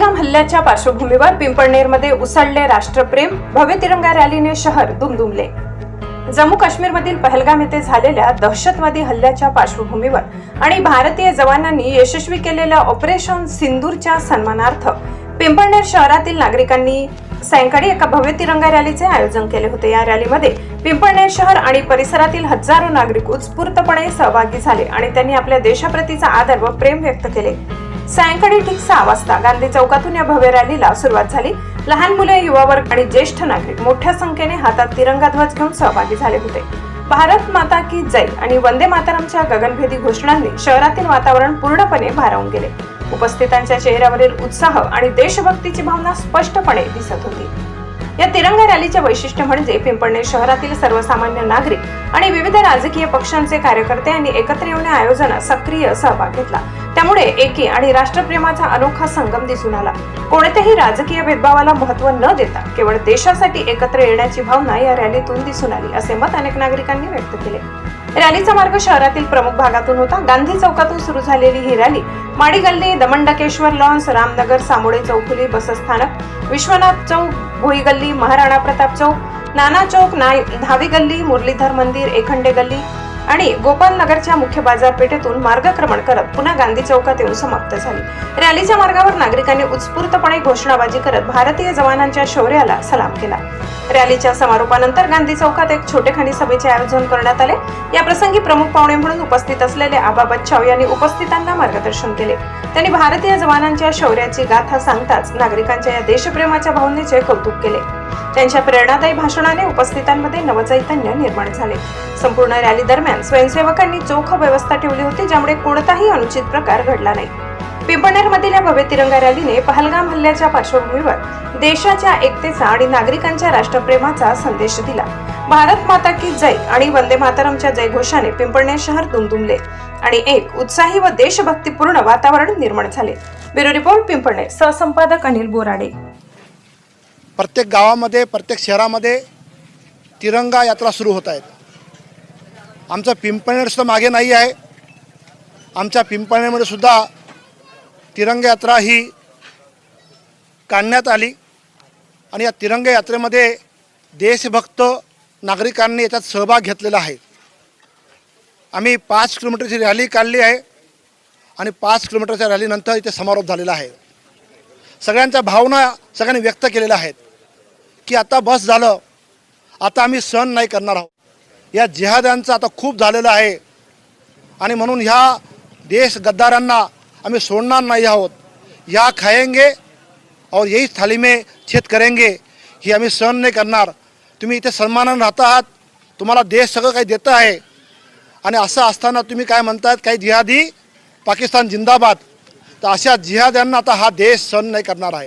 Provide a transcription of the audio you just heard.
पहलगाम हल्ल्याच्या पार्श्वभूमीवर पिंपळनेरमध्ये उसळले राष्ट्रप्रेम. भव्य तिरंगा रॅलीने शहर दुमदुमले. जम्मू काश्मीरमधील पहलगाम येथे झालेल्या दहशतवादी हल्ल्याच्या पार्श्वभूमीवर आणि भारतीय जवानांनी यशस्वी केलेल्या ऑपरेशन सिंदूरच्या सन्मानार्थ पिंपळनेर शहरातील नागरिकांनी सायंकाळी एका भव्य तिरंगा रॅलीचे आयोजन केले होते. या रॅलीमध्ये पिंपळनेर शहर आणि परिसरातील हजारो नागरिक उत्स्फूर्तपणे सहभागी झाले आणि त्यांनी आपल्या देशाप्रतीचा आदर व प्रेम व्यक्त केले. सायंकाळी ठीक सहा वाजता गांधी चौकातून या भव्य रॅलीला सुरुवात झाली. लहान मुले युवा वर्ग आणि ज्येष्ठ नागरिक मोठ्या संख्येने हातात तिरंगा ध्वज घेऊन सहभागी झाले होते. भारत माता की जय आणि वंदे मातरमच्या गगनभेदी घोषणांनी शहरातील वातावरण पूर्णपणे भारावून गेले. उपस्थितांच्या चेहऱ्यावरील उत्साह आणि देशभक्तीची भावना स्पष्टपणे दिसत होती. या तिरंगा रॅलीचे वैशिष्ट्य म्हणजे पिंपळनेर शहरातील सर्वसामान्य नागरिक आणि विविध राजकीय पक्षांचे कार्यकर्ते यांनी एकत्र येऊन आयोजनात सक्रिय सहभाग घेतला. त्यामुळे एकी आणि राष्ट्रप्रेमाचा अनोखा संगम दिसून आला. कोणत्याही राजकीय भेदभावाला महत्त्व न देता केवळ देशासाठी एकत्र येण्याची भावना या रॅलीतून दिसून आली असे मत अनेक नागरिकांनी व्यक्त केले. रॅलीचा मार्ग शहरातील प्रमुख भागातून होता. गांधी चौकातून सुरू झालेली ही रॅली माडी गल्ली दमंडकेश्वर लॉन्स रामनगर सामोडे चौफुली बसस्थानक विश्वनाथ चौक भोई गल्ली महाराणा प्रताप चौक नाना चौक नाय धावी गल्ली मुरलीधर मंदिर एखंडे गल्ली आणि गोपाल नगरच्या मुख्य बाजारपेठेतून मार्गक्रमण करत पुन्हा गांधी चौकात येऊन समाप्त झाली. रॅलीच्या मार्गावर नागरिकांनी उत्स्फूर्तपणे घोषणाबाजी करत भारतीय जवानांच्या शौर्याला सलाम केला. रॅलीच्या समारोपानंतर गांधी चौकात एक छोटेखानी सभेचे आयोजन करण्यात आले. या प्रसंगी प्रमुख पाहुणे म्हणून उपस्थित असलेले आबा बच्चाव यांनी उपस्थितांना मार्गदर्शन केले. त्यांनी भारतीय जवानांच्या शौर्याची गाथा सांगताच नागरिकांच्या या देशप्रेमाच्या भावनेचे कौतुक केले. त्यांच्या प्रेरणादायी भाषणाने उपस्थितांमध्ये नवचैतन्य निर्माण झाले. संपूर्ण रॅली दरम्यान स्वयंसेवकांनी चोख व्यवस्था ठेवली होती ज्यामुळे कोणताही अनुचित प्रकार घडला नाही. पिंपळनेरमधील या भव्य तिरंगा रॅलीने पहलगाम हल्ल्याच्या पार्श्वभूमीवर देशाच्या एकतेचा आणि नागरिकांच्या राष्ट्रप्रेमाचा संदेश दिला. भारत माता की जय आणि वंदे मातरमच्या जयघोषाने पिंपळनेर शहर दुमदुमले आणि एक उत्साही व देशभक्तीपूर्ण वातावरण निर्माण झाले. Bureau report Pimpalner. सहसंपादक Anil Borade. प्रत्येक गावामध्ये प्रत्येक शहरामध्ये तिरंगा यात्रा सुरू होत आहेत. आमचं पिंपळनेरसुद्धा मागे नाही आहे. आमच्या पिंपळनेरमध्ये सुद्धा तिरंगा यात्रा ही काढण्यात आली. आणि या तिरंगा यात्रेमध्ये देशभक्त नागरिकांनी याच्यात सहभाग घेतलेला आहे. आम्ही पाच किलोमीटरची रॅली काढली आहे आणि पाच किलोमीटरच्या रॅलीनंतर इथे समारोप झालेला आहे. सगळ्यांच्या भावना सगळ्यांनी व्यक्त केलेल्या आहेत. की आता बस झालं. आता आम्ही सहन नाही करणार आहोत. या जिहाद्यांचं आता खूप झालेलं आहे. आणि म्हणून ह्या देश गद्दारांना आम्ही सोडणार नाही आहोत. या खाएंगे और यही थाली में छेद करेंगे ही आम्ही सहन नाही करणार. तुम्ही इथे सन्मानानं राहता आहात. तुम्हाला देश सगळं काही देतं आहे. आणि असं असताना तुम्ही काय म्हणतात काही जिहादी पाकिस्तान जिंदाबाद. तर अशा जिहाद्यांना आता हा देश सहन नाही करणार आहे.